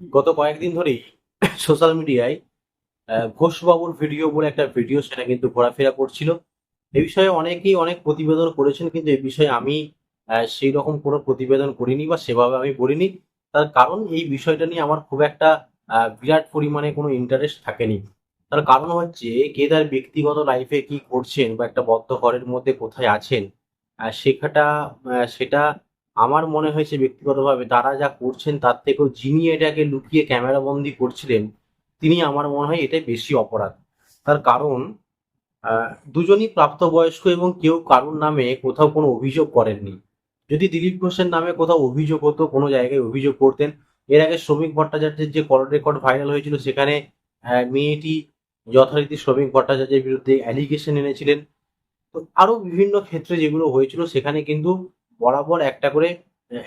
গত কয়েকদিন ধরেই সোশ্যাল মিডিয়ায় ঘোষবাবুর ভিডিও বলে একটা ভিডিও সেটা কিন্তু ঘোরাফেরা করছিল। এ বিষয়ে অনেকেই অনেক প্রতিবেদন করেছেন কিন্তু এই বিষয়ে আমি সেই রকম কোনো প্রতিবেদন করিনি বা সেভাবে আমি বলিনি। তার কারণ এই বিষয়টা নিয়ে আমার খুব একটা বিরাট পরিমাণে কোনো ইন্টারেস্ট থাকেনি। তার কারণ হচ্ছে কে তার ব্যক্তিগত লাইফে কি করছেন বা একটা বদ্ধ ঘরের মধ্যে কোথায় আছেন আহ, সেটা আমার মনে হয়েছে ব্যক্তিগতভাবে তারা যা করছেন, তার থেকেও যিনি এটাকে লুকিয়ে ক্যামেরা বন্দি করছিলেন, তিনি আমার মনে হয় এটাই বেশি অপরাধ। তার কারণ দুজনই প্রাপ্তবয়স্ক এবং কেউ কারুর নামে কোথাও কোনো অভিযোগ করেননি। যদি দিলীপ ঘোষের নামে কোথাও অভিযোগ হতো, কোনো জায়গায় অভিযোগ করতেন, এর আগে শ্রমিক ভট্টাচার্যের যে কল রেকর্ড ভাইরাল হয়েছিল, সেখানে মেয়েটি যথারীতি শ্রমিক ভট্টাচার্যের বিরুদ্ধে অ্যালিগেশন এনেছিলেন। তো আরও বিভিন্ন ক্ষেত্রে যেগুলো হয়েছিল, সেখানে কিন্তু বরাবর একটা করে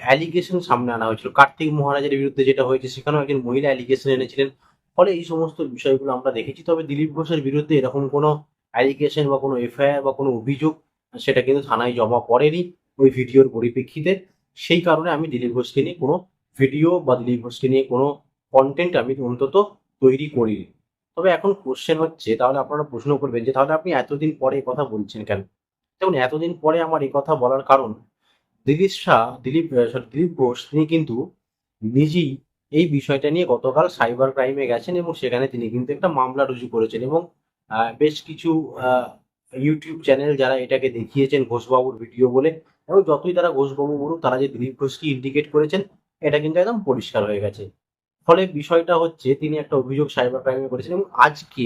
অ্যালিগেশন সামনে আনা হয়েছিল। কার্তিক মহারাজের বিরুদ্ধে যেটা হয়েছে, সেখানেও একজন মহিলা অ্যালিগেশন এনেছিলেন। ফলে এই সমস্ত বিষয়গুলো আমরা দেখেছি। তবে দিলীপ ঘোষের বিরুদ্ধে এরকম কোনো অ্যালিগেশন বা কোনো এফআইআর বা কোনো অভিযোগ সেটা কিন্তু থানায় জমা পড়েনি ওই ভিডিওর পরিপ্রেক্ষিতে। সেই কারণে আমি দিলীপ ঘোষকে নিয়ে কোনো ভিডিও বা দিলীপ ঘোষকে নিয়ে কোনো কন্টেন্ট আমি অন্তত তৈরি করিনি। তবে এখন কোশ্চেন হচ্ছে, তাহলে আপনারা প্রশ্ন করবেন যে, তাহলে আপনি এতদিন পরে কথা বলছেন কেন? দেখুন, এতদিন পরে আমার এই কথা বলার কারণ দিলীপ শাহ দিলীপ sorry, দিলীপ ঘোষ তিনি কিন্তু নিজেই এই বিষয়টা নিয়ে গতকাল সাইবার ক্রাইমে গেছেন এবং সেখানে তিনি কিন্তু একটা মামলা রুজু করেছেন এবং বেশ কিছু ইউটিউব চ্যানেল যারা এটাকে দেখিয়েছেন ঘোষবাবুর ভিডিও বলে এবং যতই তারা ঘোষবাবু বলুক তারা যে দিলীপ ঘোষকে ইন্ডিকেট করেছেন এটা কিন্তু একদম পরিষ্কার হয়ে গেছে। ফলে বিষয়টা হচ্ছে তিনি একটা অভিযোগ সাইবার ক্রাইমে করেছেন এবং আজকে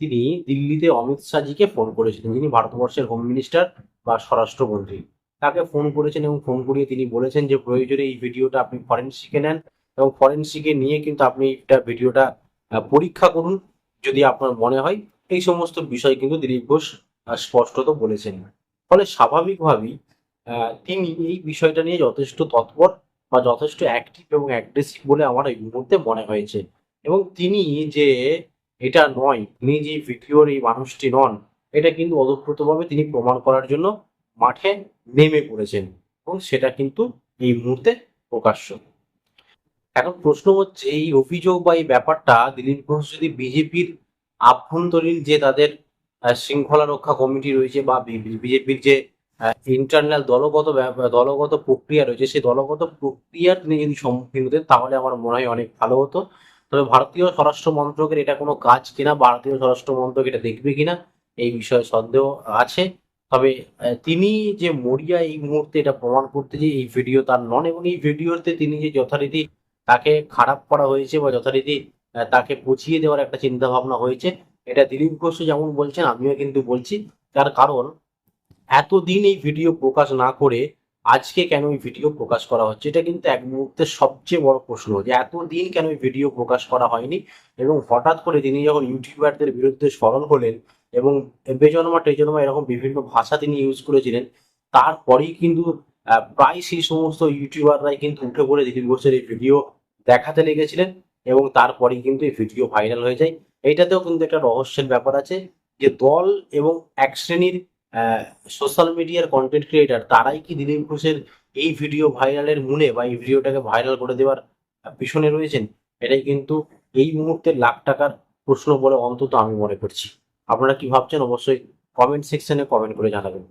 তিনি দিল্লিতে অমিত শাহজিকে ফোন করেছিলেন যিনি ভারতবর্ষের হোম মিনিস্টার বা স্বরাষ্ট্রমন্ত্রী। তাকে ফোন করেছেন এবং ফোন করিয়ে তিনি বলেছেন যে প্রয়োজনে এই ভিডিওটা আপনি ফরেন্সিকে নেন এবং ফরেন্সিকে নিয়ে কিন্তু আপনি এটা ভিডিওটা পরীক্ষা করুন যদি আপনার মনে হয়। এই সমস্ত বিষয় কিন্তু দিলীপ ঘোষ স্পষ্টত বলেছেন। ফলে স্বাভাবিকভাবেই তিনি এই বিষয়টা নিয়ে যথেষ্ট তৎপর বা যথেষ্ট অ্যাক্টিভ এবং অ্যাগ্রেসিভ বলে আমার এই মুহূর্তে মনে হয়েছে। এবং তিনি যে এটা নয়, তিনি যে ভিডিওর এই মানুষটি নন, এটা কিন্তু ওতপ্রোতভাবে তিনি প্রমাণ করার জন্য মাঠে নেমে পড়েছেন এবং সেটা কিন্তু এই মুহূর্তে প্রকাশ্য। এখন প্রশ্ন হচ্ছে, এই অভিযোগ বা এই ব্যাপারটা দিলীপ ঘোষ যদি বিজেপির আভ্যন্তরীণ যে তাদের শৃঙ্খলা রক্ষা কমিটি রয়েছে বা বিজেপির যে ইন্টারনাল দলগত দলগত প্রক্রিয়া রয়েছে, সেই দলগত প্রক্রিয়ার তিনি যদি সম্মুখীন হতেন, তাহলে আমার মনে হয় অনেক ভালো হতো। তবে ভারতীয় স্বরাষ্ট্র মন্ত্রকের এটা কোনো কাজ কিনা ভারতীয় স্বরাষ্ট্র মন্ত্রক এটা দেখবে কিনা, এই বিষয়ে সন্দেহ আছে। তবে তিনি যে মরিয়া এই মুহূর্তে এটা প্রমাণ করতে যে এই ভিডিও তার নন এবং এই ভিডিওতে তিনি যে যথারীতি তাকে খারাপ করা হয়েছে বা যথারীতি তাকে পুছিয়ে দেওয়ার একটা চিন্তা ভাবনা হয়েছে, এটা দিলীপ ঘোষ যেমন বলছেন, আমিও কিন্তু বলছি। তার কারণ, এতদিন এই ভিডিও প্রকাশ না করে আজকে কেন এই ভিডিও প্রকাশ করা হচ্ছে? এটা কিন্তু এক মুহূর্তে সবচেয়ে বড় প্রশ্ন যে এতদিন কেন এই ভিডিও প্রকাশ করা হয়নি? এবং হঠাৎ করে তিনি যখন ইউটিউবারদের বিরুদ্ধে স্মরণ হলেন এবং বেজন্মা টেজন্মা এরকম বিভিন্ন ভাষা তিনি ইউজ করেছিলেন। তারপরেই কিন্তু প্রায় সেই সমস্ত ইউটিউবাররাই কিন্তু উঠে পড়ে দিলীপ ঘোষের এই ভিডিও দেখাতে লেগেছিলেন এবং তারপরেই কিন্তু এই ভিডিও ভাইরাল হয়ে যায়। এইটাতেও কিন্তু একটা রহস্যের ব্যাপার আছে যে দল এবং এক শ্রেণির সোশ্যাল মিডিয়ার কন্টেন্ট ক্রিয়েটার তারাই কি দিলীপ ঘোষের এই ভিডিও ভাইরালের মূলে বা এই ভিডিওটাকে ভাইরাল করে দেওয়ার পিছনে রয়েছেন? এটাই কিন্তু এই মুহূর্তে লাখ টাকার প্রশ্ন বলে অন্তত আমি মনে করছি। আপনারা কি ভাবছেন অবশ্যই কমেন্ট সেকশনে কমেন্ট করে জানাবেন।